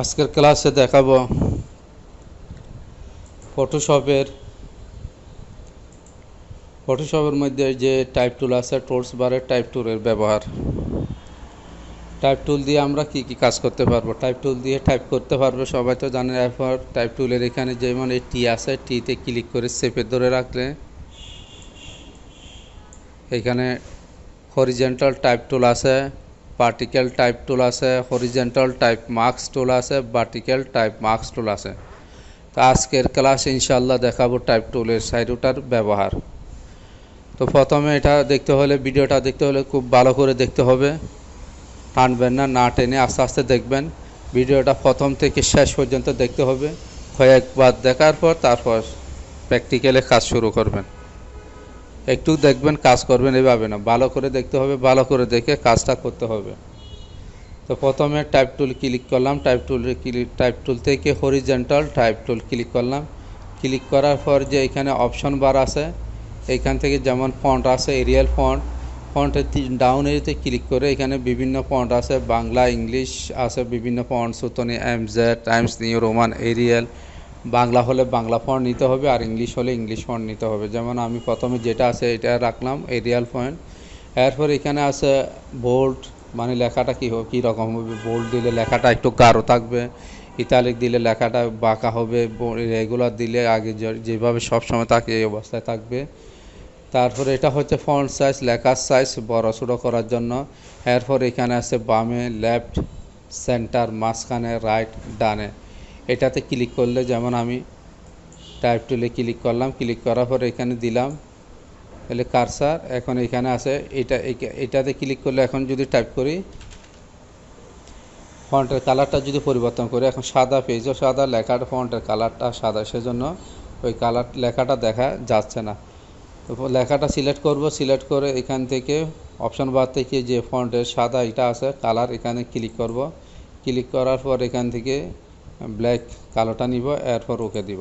আজকের ক্লাসে দেখাবো ফটোশপের ফটোশপের মধ্যে যে টাইপ টুল আছে টোলস বারের টাইপ টুলের ব্যবহার। টাইপ টুল দিয়ে আমরা কি কি কাজ করতে পারব? টাইপ টুল দিয়ে টাইপ করতে পারব, সবাই তো জানেন এরপর টাইপ টুলের এখানে যেমন এই টি আছে টিতে ক্লিক করে সেপে ধরে রাখলে, এখানে হরিজেন্টাল টাইপ টুল আছে। পার্টিকেল টাইপ টুল আছে হরিজেন্টাল টাইপ মার্কস টুল আছে ভার্টিক্যাল টাইপ মার্কস টুল আছে। তো আজকের ক্লাস ইনশাল্লাহ দেখাবো টাইপ টুলের সাইডটার ব্যবহার। তো প্রথমে এটা দেখতে হলে, ভিডিওটা দেখতে হলে খুব ভালো করে দেখতে হবে। টানবেন না না টেনে আস্তে আস্তে দেখবেন। ভিডিওটা প্রথম থেকে শেষ পর্যন্ত দেখতে হবে। কয়েকবার দেখার পর তারপর প্র্যাকটিক্যালে কাজ শুরু করবেন। একটু দেখবেন, কাজ করবেন এভাবে না। ভালো করে দেখতে হবে, ভালো করে দেখে কাজটা করতে হবে। তো প্রথমে টাইপ টুল ক্লিক করলাম type tool click type tool থেকে হরিজেন্টাল টাইপ টুল ক্লিক করলাম। ক্লিক করার পর যে এখানে অপশন বার আছে এইখান থেকে যেমন ফন্ট আছে এরিয়াল ফন্ট ফন্টের ডাউন এরিতে ক্লিক করে এখানে বিভিন্ন ফন্ট আছে, বাংলা, ইংলিশ আছে, বিভিন্ন font Sutonny M Z Times New Roman Arial Bangla হলে বাংলা ফন্ট নিতে হবে আর ইংলিশ হলে ইংলিশ ফন্ট নিতে হবে। যেমন আমি প্রথমে যেটা আছে এটা রাখলাম এরিয়াল পয়েন্ট এরপর এখানে আছে বোল্ড মানে লেখাটা কী হবে কী রকম হবে? বোল্ড দিলে লেখাটা একটু গাঢ় থাকবে ইতালিক দিলে লেখাটা বাঁকা হবে রেগুলার দিলে আগে যেভাবে সবসময় থাকে এই অবস্থায় থাকবে। তারপরে এটা হচ্ছে ফন্ট সাইজ লেখার সাইজ বড় ছোটো করার জন্য। এরপর এখানে আছে বামে লেফট সেন্টার মাঝখানে রাইট ডানে। এটাতে ক্লিক করলে যেমন আমি টাইপ টুলে ক্লিক করলাম ক্লিক করার পর এখানে দিলাম। তাহলে কারসার এখন এখানে আছে, এটা, এটাতে ক্লিক করলে এখন যদি টাইপ করি ফন্টের কালারটা যদি পরিবর্তন করি, এখন সাদা পেজও সাদা লেখার ফন্টের কালারটা সাদা, সেজন্য ওই কালার লেখাটা দেখা যাচ্ছে না। তো লেখাটা সিলেক্ট করব সিলেক্ট করে এখান থেকে অপশন বার থেকে যে ফন্টের সাদা এটা আছে কালার এখানে ক্লিক করব। ক্লিক করার পর এখান থেকে ব্ল্যাক কালোটা নিব, এরপর ওকে দিব।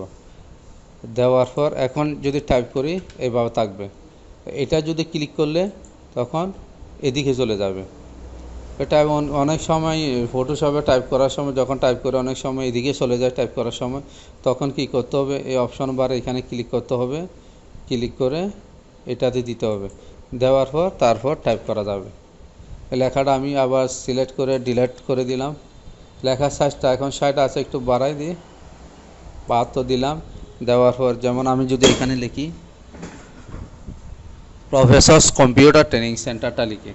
দেওয়ার পর এখন যদি টাইপ করি, এভাবে থাকবে। এটা যদি ক্লিক করলে তখন এদিকে চলে যাবে। এটা অনেক সময় ফটোশপে টাইপ করার সময়, যখন টাইপ করে অনেক সময় এদিকে চলে যায় টাইপ করার সময়, তখন কি করতে হবে? এই অপশন বার এখানে ক্লিক করতে হবে। ক্লিক করে এটাতে দিতে হবে। দেওয়ার পর তারপর টাইপ করা যাবে। লেখাটা আমি আবার সিলেক্ট করে ডিলেট করে দিলাম। লেখার সাইজটা এখন সাইড আছে, একটু বাড়াই দিই। বাহাত্তর দিলাম, দেওয়ার পর যেমন আমি যদি এখানে লিখি প্রফেসর্স কম্পিউটার ট্রেনিং সেন্টারটা লিখি।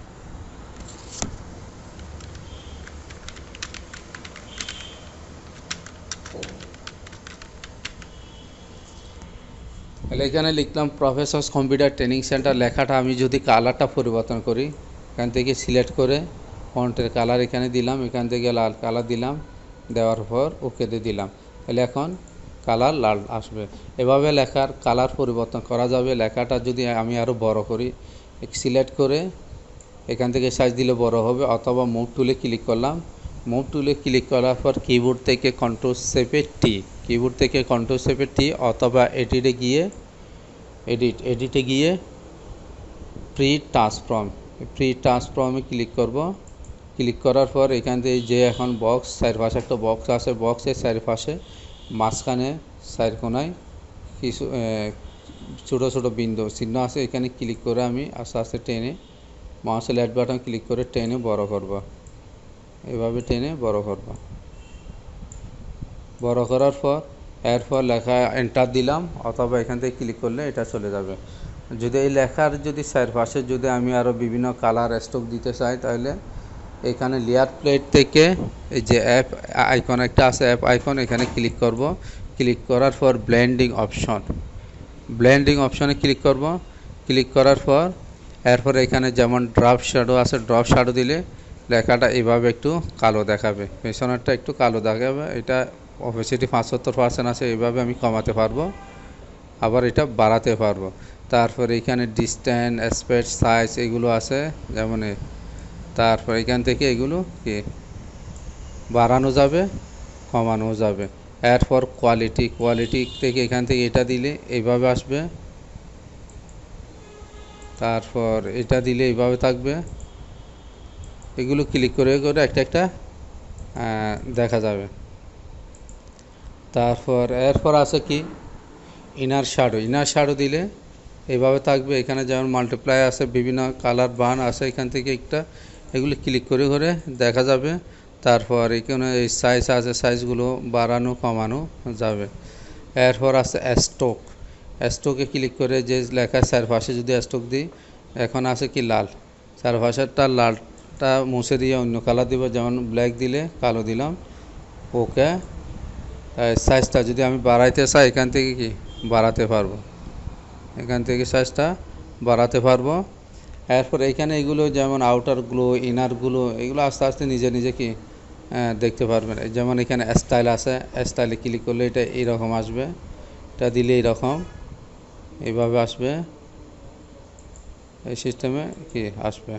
তাহলে এখানে লিখলাম প্রফেসর্স কম্পিউটার ট্রেনিং সেন্টার লেখাটা আমি যদি কালারটা পরিবর্তন করি, এখান থেকে সিলেক্ট করে ফন্টের কালার এখানে দিলাম, এখান থেকে লাল কালার দিলাম, দেওয়ার পর ওকেতে দিলাম। তাহলে এখন কালার লাল আসবে। এভাবে লেখার কালার পরিবর্তন করা যাবে। লেখাটা যদি আমি আরও বড় করি, সিলেক্ট করে এখান থেকে সাইজ দিলে বড় হবে, অথবা মুভ টুলে ক্লিক করলাম। মুভ টুলে ক্লিক করার পর কিবোর্ড থেকে কন্ট্রোল সেপের টি কিবোর্ড থেকে কন্ট্রোল সেপের টি অথবা এডিটে গিয়ে এডিট এডিটে গিয়ে প্রি ট্রান্সফর্ম প্রি ট্রান্সফর্মে ক্লিক করব। ক্লিক করার পর এখান থেকে যে এখন বক্স চারপাশে একটা বক্স আছে বক্সের চারপাশে মাঝখানে চার কোনায় কিছু ছোটো ছোটো বিন্দু চিহ্ন আছে, এখানে ক্লিক করে আমি আস্তে আস্তে টেনে মাউসের লাইট বাটন ক্লিক করে টেনে বড় করব। এভাবে টেনে বড় করব। বড় করার পর এরপর লেখা এন্টার দিলাম, অথবা এখান থেকে ক্লিক করলে এটা চলে যাবে। যদি এই লেখার যদি চারপাশে যদি আমি আরও বিভিন্ন কালার স্ট্রোক দিতে চাই, তাহলে এখানে লেয়ার প্লেট থেকে এই যে অ্যাপ আইকন একটা আছে অ্যাপ আইকন এখানে ক্লিক করব। ক্লিক করার পর ব্লেন্ডিং অপশন ব্লেন্ডিং অপশনে ক্লিক করব। ক্লিক করার পর এরপর এখানে যেমন ড্রপ শ্যাডো আছে ড্রপ শ্যাডো দিলে লেখাটা এভাবে একটু কালো দেখাবে। পেছনেরটা একটু কালো দেখাবে। এটা অপেসিটি পাঁচসত্তর পার্সেন্ট আছে, এইভাবে আমি কমাতে পারব। আবার এটা বাড়াতে পারব। তারপর এখানে ডিস্ট্যান্স স্পেড সাইজ এগুলো আছে, যেমন তারপর এখান থেকে এগুলো কি? বাড়ানো যাবে, কমানো যাবে। এরপর কোয়ালিটি কোয়ালিটি থেকে এখান থেকে এটা দিলে এইভাবে আসবে। তারপর এটা দিলে এইভাবে থাকবে। এগুলো ক্লিক করে করে একটা একটা দেখা যাবে। তারপর, এরপর আছে কি? ইনার শ্যাডো ইনার শ্যাডো দিলে এইভাবে থাকবে। এখানে যেমন মাল্টিপ্লাই আছে, বিভিন্ন কালার বান আছে, এখান থেকে একটা এগুলো ক্লিক করে করে দেখা যাবে। তারপর এখানে এই সাইজ আছে সাইজগুলো বাড়ানো, কমানো যাবে। এরপর আছে স্টোক স্টোকে ক্লিক করে যে লেখা চারপাশে যদি স্টোক দিই, এখন আছে কি লাল? চারপাশেরটা লালটা মুছে দিয়ে অন্য কালার দিব, যেমন ব্ল্যাক দিলে কালো দিলাম। ওকে সাইজটা যদি আমি বাড়াইতে চাই, এখান থেকে কি? বাড়াতে পারব। এখান থেকে সাইজটা বাড়াতে পারব। এরপর এখানে এগুলো যেমন আউটারগুলো ইনারগুলো এগুলো আস্তে আস্তে নিজে নিজে কি দেখতে পারবেন। যেমন এখানে স্টাইল আছে স্টাইলে ক্লিক করলে এটা এইরকম আসবে। এটা দিলে এইরকম। এইভাবে আসবে। এই সিস্টেমে কি আসবে?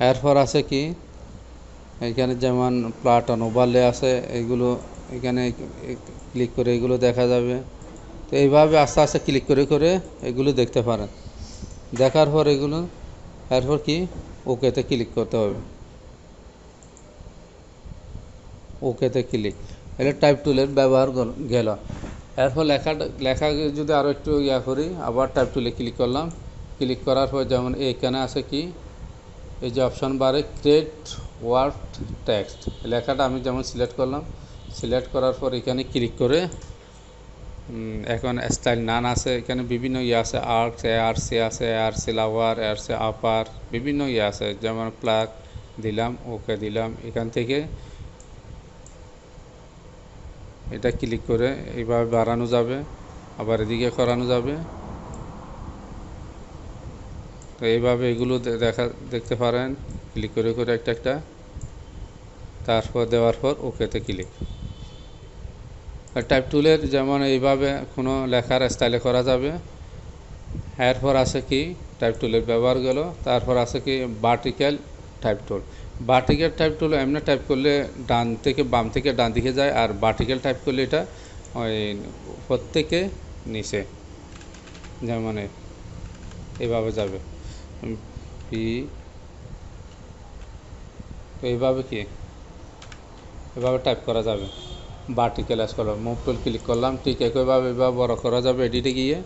এরপর আছে কি? এখানে যেমন প্লাটন ওভারলে আছে, এগুলো এখানে ক্লিক করে এগুলো দেখা যাবে। তো এইভাবে আস্তে আস্তে ক্লিক করে করে এগুলো দেখতে পারেন। দেখার পর এগুলো, এরপর কি? ওকেতে ক্লিক করতে হবে। ওকেতে ক্লিক এটা টাইপ টুলের ব্যবহার গল- এরপর লেখাটা লেখা যদি আরও একটু ইয়া করি, আবার টাইপ টুলে ক্লিক করলাম। ক্লিক করার পর যেমন এখানে আছে কি? এই যে অপশান বারে ক্রিয়েট ওয়ার্ড টেক্সট লেখাটা আমি যেমন সিলেক্ট করলাম সিলেক্ট করার পর এখানে ক্লিক করে এখন স্টাইল নান আছে, এখানে বিভিন্ন ইয়ে আছে আর্টস এ আর সি আছে A R C lower C upper বিভিন্ন ইয়ে আছে। যেমন প্লাগ দিলাম ওকে দিলাম, এখান থেকে এটা ক্লিক করে এইভাবে বাড়ানো যাবে, আবার এদিকে করানো যাবে। তো এইভাবে এগুলো দেখা দেখতে পারেন ক্লিক করে করে একটা একটা। তারপর দেওয়ার পর ওকেতে ক্লিক টাইপ টুলের যেমন এইভাবে কোনো লেখার স্টাইলে করা যাবে। এরপর আছে কি টাইপ টুলের ব্যবহার গেল। তারপর আছে কি vertical type tool vertical type tool এমনি টাইপ করলে ডান থেকে বাম থেকে ডান দিকে যায়, আর ভার্টিক্যাল টাইপ করলে এটা ওই প্রত্যেকে নিচে যেমন এইভাবে যাবে। পি, এইভাবে কি এভাবে টাইপ করা যাবে। ভার্টিক্যাল অ্যাস করলাম মুভ টুল ক্লিক করলাম, ঠিক একইভাবে এভাবে বড় করা যাবে এডিটে গিয়ে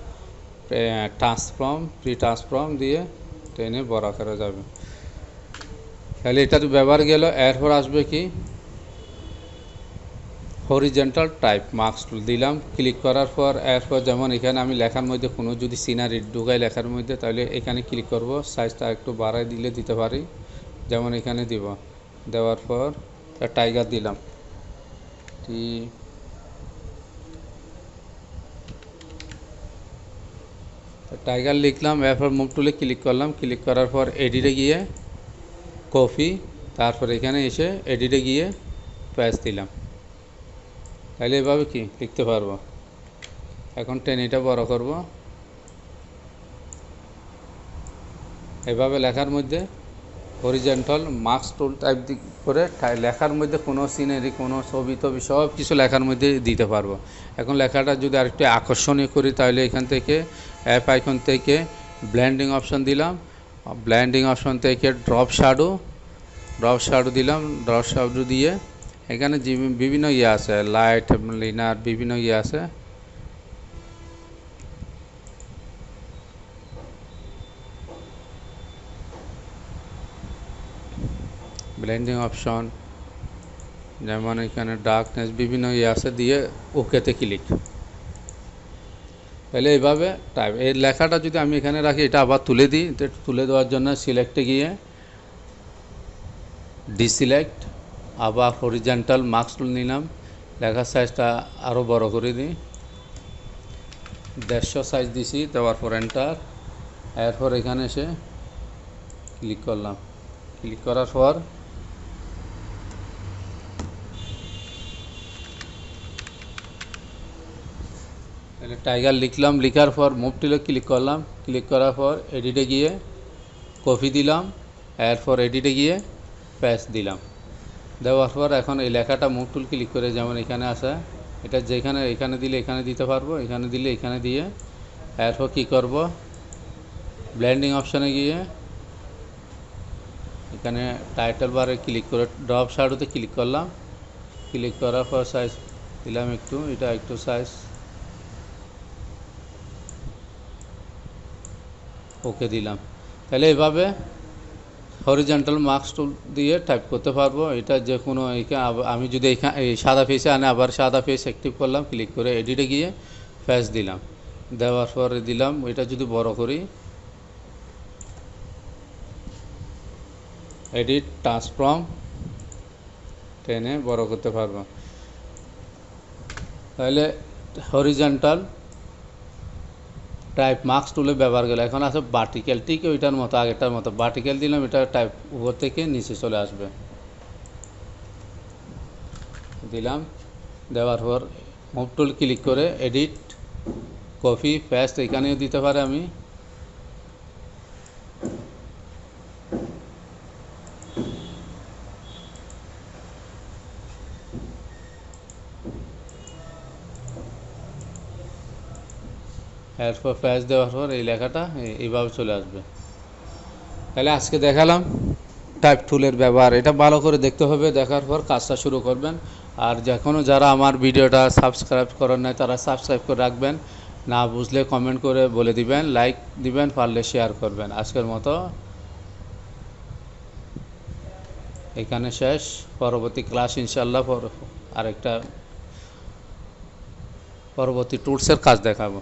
ট্রান্সফর্ম প্রি ট্রান্সফর্ম দিয়ে টেনে বড় করা যাবে। তাহলে এটা তো ব্যবহার গেল, এরপর আসবে কি? হরিজেন্টাল টাইপ মার্কস টুল দিলাম ক্লিক করার পর, এরপর যেমন এখানে আমি লেখার মধ্যে কোনো যদি সিনারি ঢুকাই লেখার মধ্যে, তাহলে এখানে ক্লিক করব সাইজটা একটু বাড়াই দিলে দিতে পারি। যেমন এখানে দিব, দেওয়ার পর টাইগার দিলাম। টি টাইগার লিখলাম, এরপর মুভ টুলে ক্লিক করলাম ক্লিক করার পর এডিটে গিয়ে কপি তারপর এখানে এসে এডিটে গিয়ে প্যাচ দিলাম। তাহলে এভাবে কি? লিখতে পারব। এখন টেন এটা বড় করব। এভাবে লেখার মধ্যে হরিজেন্টাল মার্কস টুল টাইপ করে লেখার মধ্যে কোনো সিনারি কোনো ছবি টবি সব কিছু লেখার মধ্যে দিতে পারব। এখন লেখাটা যদি আরেকটু আকর্ষণীয় করি তাহলে এখান থেকে অ্যাপ আইকন থেকে ব্ল্যান্ডিং অপশন দিলাম। ব্ল্যান্ডিং অপশন থেকে ড্রপ শ্যাডো ড্রপ শ্যাডো দিলাম। ড্রপ শ্যাডো দিয়ে এখানে বিভিন্ন ইয়ে আছে লাইট লিনার বিভিন্ন ইয়ে আছে। ব্লেন্ডিং অপশন যেমন এখানে ডার্কনেস বিভিন্ন ইয়ে আছে দিয়ে ওকেতে ক্লিক তাহলে এইভাবে টাইপ এই লেখাটা যদি আমি এখানে রাখি, এটা আবার তুলে দিই। তুলে দেওয়ার জন্য সিলেক্টে গিয়ে ডিসিলেক্ট আবার হরিজেন্টাল মার্কস নিলাম। লেখার সাইজটা আরও বড় করে দিই। দেড়শো সাইজ দিছি, দেওয়ার পর এন্টার এরপর এখানে এসে ক্লিক করলাম। ক্লিক করার পর তাহলে টাইগার লিখলাম, লিখার পর মুভ টুলে ক্লিক করলাম ক্লিক করার পর এডিটে গিয়ে কপি দিলাম, এরপর এডিটে গিয়ে প্যাচ দিলাম। দেওয়ার পর এখন এই লেখাটা মুভ টুল ক্লিক করে যেমন এখানে আসে এটা যেখানে, এখানে দিলে এখানে দিতে পারব, এখানে দিলে এখানে দিয়ে এরপর কী করব? ব্ল্যান্ডিং অপশানে গিয়ে এখানে টাইটেল বারে ক্লিক করে ড্রপ শ্যাডোতে ক্লিক করলাম। ক্লিক করার পর সাইজ দিলাম একটু, এটা একটু সাইজ ওকে দিলাম। তাহলে এভাবে হরিজেন্টাল মার্কস টুল দিয়ে টাইপ করতে পারব। এটা যে কোনো আমি যদি এইখানে এই সাদা ফেসে আনে, আবার সাদা ফেস অ্যাক্টিভ করলাম ক্লিক করে এডিটে গিয়ে ফেস দিলাম। দেওয়ার পরে দিলাম, এটা যদি বড় করি এডিট ট্রান্সফর্ম টেনে বড় করতে পারব। তাহলে হরিজেন্টাল টাইপ মার্কস টুলে ব্যবহার গেলে। এখন আছে ভার্টিক্যাল ঠিক ওইটার মতো, আগেরটার মতো। ভার্টিক্যাল দিলাম, এটা টাইপ উপর থেকে নিচে চলে আসবে। দিলাম, দেওয়ার পর মুভ টুল ক্লিক করে এডিট কপি পেস্ট এখানেও দিতে পারে আমি। এরপর প্যাচ দেওয়ার পর এই লেখাটা এইভাবে চলে আসবে। তাহলে আজকে দেখালাম টাইপ টুলের ব্যবহার। এটা ভালো করে দেখতে হবে, দেখার পর কাজটা শুরু করবেন। আর যখনও যারা আমার ভিডিওটা সাবস্ক্রাইব করেন নাই, তারা সাবস্ক্রাইব করে রাখবেন। না বুঝলে কমেন্ট করে বলে দিবেন লাইক দিবেন, পারলে শেয়ার করবেন। আজকের মতো এখানে শেষ। পরবর্তী ক্লাস ইনশাল্লাহ আরেকটা পরবর্তী টুলসের কাজ দেখাবো।